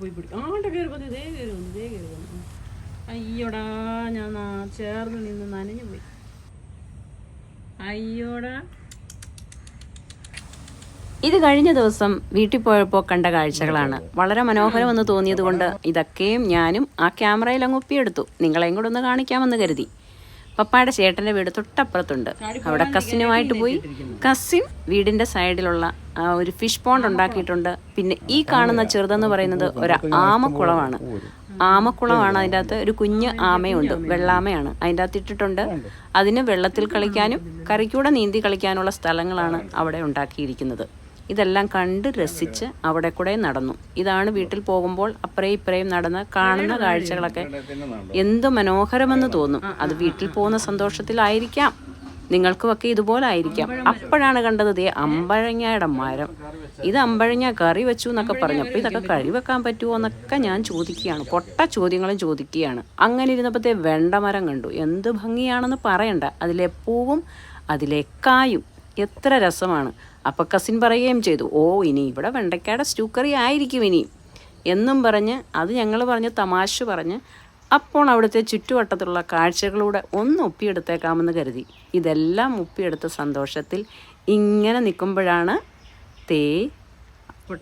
പോയി പിടിക്കും ആണ്ട് കയറി വന്നു ഇതേ കയറി വന്നു ഇതേ കയറി വന്നു. അയ്യോടാ ഞാൻ ചേർന്ന് നിന്ന് നനഞ്ഞു പോയി. അയ്യോടാ. ഇത് കഴിഞ്ഞ ദിവസം വീട്ടിൽ പോയപ്പോൾ കണ്ട കാഴ്ചകളാണ്. വളരെ മനോഹരമെന്ന് തോന്നിയത് കൊണ്ട് ഇതൊക്കെയും ഞാനും ആ ക്യാമറയിൽ അങ്ങ് ഒപ്പിയെടുത്തു. നിങ്ങളെയും കൂടെ ഒന്ന് കാണിക്കാമെന്ന് കരുതി. പപ്പായുടെ ചേട്ടന്റെ വീട് തൊട്ടപ്പുറത്തുണ്ട്. അവിടെ കസിനുമായിട്ട് പോയി. കസിൻ വീടിന്റെ സൈഡിലുള്ള ആ ഒരു ഫിഷ് പോണ്ട് ഉണ്ടാക്കിയിട്ടുണ്ട്. പിന്നെ ഈ കാണുന്ന ചെറുതെന്ന് പറയുന്നത് ഒരു ആമക്കുളമാണ്. ആമക്കുളമാണ് അതിന്റെ അകത്ത് ഒരു കുഞ്ഞ് ആമയുണ്ട്. വെള്ളാമയാണ്. അതിന്റെ അകത്ത് ഇട്ടിട്ടുണ്ട്. അതിന് വെള്ളത്തിൽ കളിക്കാനും കറിക്കൂടെ നീന്തി കളിക്കാനുള്ള സ്ഥലങ്ങളാണ് അവിടെ ഉണ്ടാക്കിയിരിക്കുന്നത്. ഇതെല്ലാം കണ്ട് രസിച്ച് അവിടെ കൂടെ നടന്നു. ഇതാണ് വീട്ടിൽ പോകുമ്പോൾ അപ്പറേ ഇപ്പറേയും നടന്ന് കാണുന്ന കാഴ്ചകളൊക്കെ. എന്ത് മനോഹരമെന്ന് തോന്നും. അത് വീട്ടിൽ പോകുന്ന സന്തോഷത്തിലായിരിക്കാം. നിങ്ങൾക്കുമൊക്കെ ഇതുപോലെ ആയിരിക്കാം. അപ്പോഴാണ് കണ്ടത് ദേ അമ്പഴങ്ങയുടെ മരം. ഇത് അമ്പഴങ്ങ കറി വെച്ചു എന്നൊക്കെ പറഞ്ഞു. അപ്പോൾ ഇതൊക്കെ കറി വെക്കാൻ പറ്റുമോ എന്നൊക്കെ ഞാൻ ചോദിക്കുകയാണ്. പൊട്ട ചോദ്യങ്ങളും ചോദിക്കുകയാണ്. അങ്ങനെ ഇരുന്നപ്പോഴത്തെ വെണ്ടമരം കണ്ടു. എന്ത് ഭംഗിയാണെന്ന് പറയണ്ട. അതിലെ പൂവും അതിലെ കായും. എത്ര രസമാണ്. അപ്പം കസിൻ പറയുകയും ചെയ്തു ഓ ഇനി ഇവിടെ വെണ്ടയ്ക്കയുടെ സ്റ്റൂ കറി ആയിരിക്കും ഇനി. എന്നും പറഞ്ഞ് അത് ഞങ്ങൾ പറഞ്ഞ് തമാശ പറഞ്ഞ് അപ്പോൾ അവിടുത്തെ ചുറ്റുവട്ടത്തുള്ള കാഴ്ചകളൂടെ ഒന്ന് ഒപ്പിയെടുത്തേക്കാമെന്ന് കരുതി. ഇതെല്ലാം ഒപ്പിയെടുത്ത സന്തോഷത്തിൽ ഇങ്ങനെ നിൽക്കുമ്പോഴാണ് തേ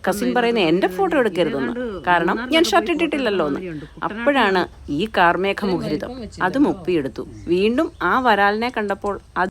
കസിൻ പറയുന്നത് എന്റെ ഫോട്ടോ എടുക്കരുതെന്ന്. കാരണം ഞാൻ ഷർട്ട് ഇട്ടിട്ടില്ലല്ലോ എന്ന്. അപ്പോഴാണ് ഈ കാർമേഘ മുഖരിതം. അതും ഒപ്പിയെടുത്തു. വീണ്ടും ആ വരാലിനെ കണ്ടപ്പോൾ